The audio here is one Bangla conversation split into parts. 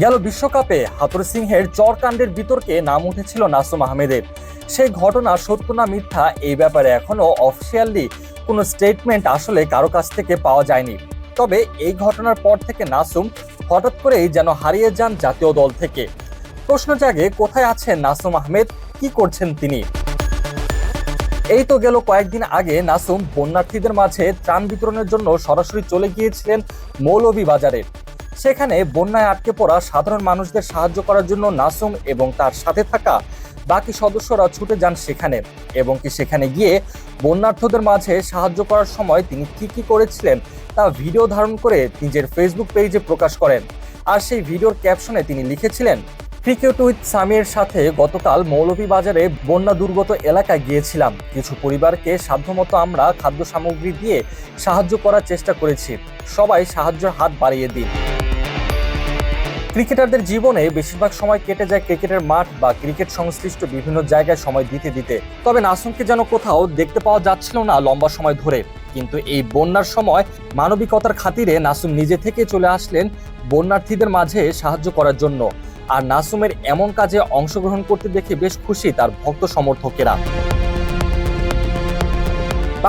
গেল বিশ্বকাপে হাতুর সিংহের চরকাণ্ডের বিতর্কে নাম উঠেছিল নাসুম আহমেদের। সেই ঘটনা সত্য না মিথ্যা, এই ব্যাপারে এখনও অফিসিয়ালি কোনো স্টেটমেন্ট আসলে কারও কাছ থেকে পাওয়া যায়নি। তবে এই ঘটনার পর থেকে নাসুম হঠাৎ করেই যেন হারিয়ে যান জাতীয় দল থেকে। প্রশ্ন জাগে, কোথায় আছেন নাসুম আহমেদ? কি করছেন তিনি? এই তো গেল কয়েকদিন আগে নাসুম বন্যার্থীদের মাঝে ত্রাণ বিতরণের জন্য সরাসরি চলে গিয়েছিলেন মৌলভীবাজারে। সেখানে বন্যায় আটকে পড়া সাধারণ মানুষদের সাহায্য করার জন্য নাসুম এবং তার সাথে থাকা বাকি সদস্যরা ছুটে যান সেখানে। এবং কি সেখানে গিয়ে বন্যার্থদের মাঝে সাহায্য করার সময় তিনি কি কি করেছিলেন তা ভিডিও ধারণ করে নিজের ফেসবুক পেজে প্রকাশ করেন। আর সেই ভিডিওর ক্যাপশনে তিনি লিখেছিলেন ক্রিকেট উইথ সামির সাথে গতকাল মৌলভীবাজারে বন্যা দুর্গত এলাকায় গিয়েছিলাম। কিছু পরিবারকে সাধ্যমতো আমরা খাদ্য সামগ্রী দিয়ে সাহায্য করার চেষ্টা করেছি। সবাই সাহায্যের হাত বাড়িয়ে দিন। ক্রিকেটারদের জীবনে বেশিরভাগ সময় কেটে যায় ক্রিকেটের মাঠ বা ক্রিকেট সংশ্লিষ্ট বিভিন্ন জায়গায় সময় দিতে দিতে। তবে নাসুমকে যেন কোথাও দেখতে পাওয়া যাচ্ছিল না লম্বা সময় ধরে। কিন্তু এই বন্যার সময় মানবিকতার খাতিরে নাসুম নিজে থেকে চলে আসলেন বন্যার্থীদের মাঝে সাহায্য করার জন্য। আর নাসুমের এমন কাজে অংশগ্রহণ করতে দেখে বেশ খুশি তার ভক্ত সমর্থকেরা।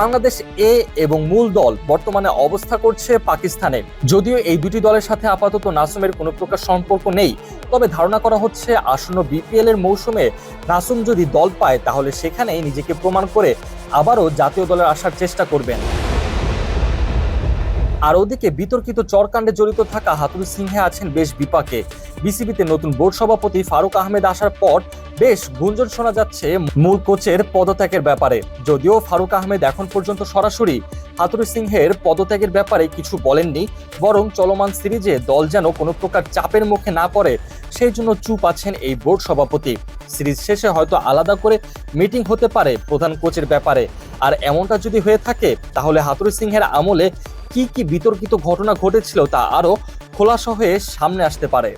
বাংলাদেশ এ এবং মূল দল বর্তমানে অবস্থা করছে পাকিস্তানে। যদিও এই দুটি দলের সাথে আপাতত নাসুমের কোনো প্রকার সম্পর্ক নেই, তবে ধারণা করা হচ্ছে আসন্ন বিপিএল এর মৌসুমে নাসুম যদি দল পায়, তাহলে সেখানেই নিজেকে প্রমাণ করে আবারও জাতীয় দলের আসার চেষ্টা করবেন। আর ওদিকে বিতর্কিত চরকাণ্ডে জড়িত থাকা হাতুরু সিংহে আছেন বেশ বিপাকে। বিসিবিতে নতুন বোর্ড সভাপতি ফারুক আহমেদ আসার পর বেশ গুঞ্জন শোনা যাচ্ছে মূল কোচের পদত্যাগের ব্যাপারে। যদিও ফারুক আহমেদ এখন পর্যন্ত সরাসরি হাতুরু সিংহের পদত্যাগের ব্যাপারে কিছু বলেননি, বরং চলমান সিরিজে দল যেন কোনো প্রকার চাপের মুখে না পড়ে, সেই জন্য চুপ আছেন এই বোর্ড সভাপতি। সিরিজ শেষে হয়তো আলাদা করে মিটিং হতে পারে প্রধান কোচের ব্যাপারে। আর এমনটা যদি হয়ে থাকে, তাহলে হাতুরু সিংহের আমলে কি কি বিতর্কিত ঘটনা ঘটেছিল তা আরও খোলাসা হয়ে সামনে আসতে পারে।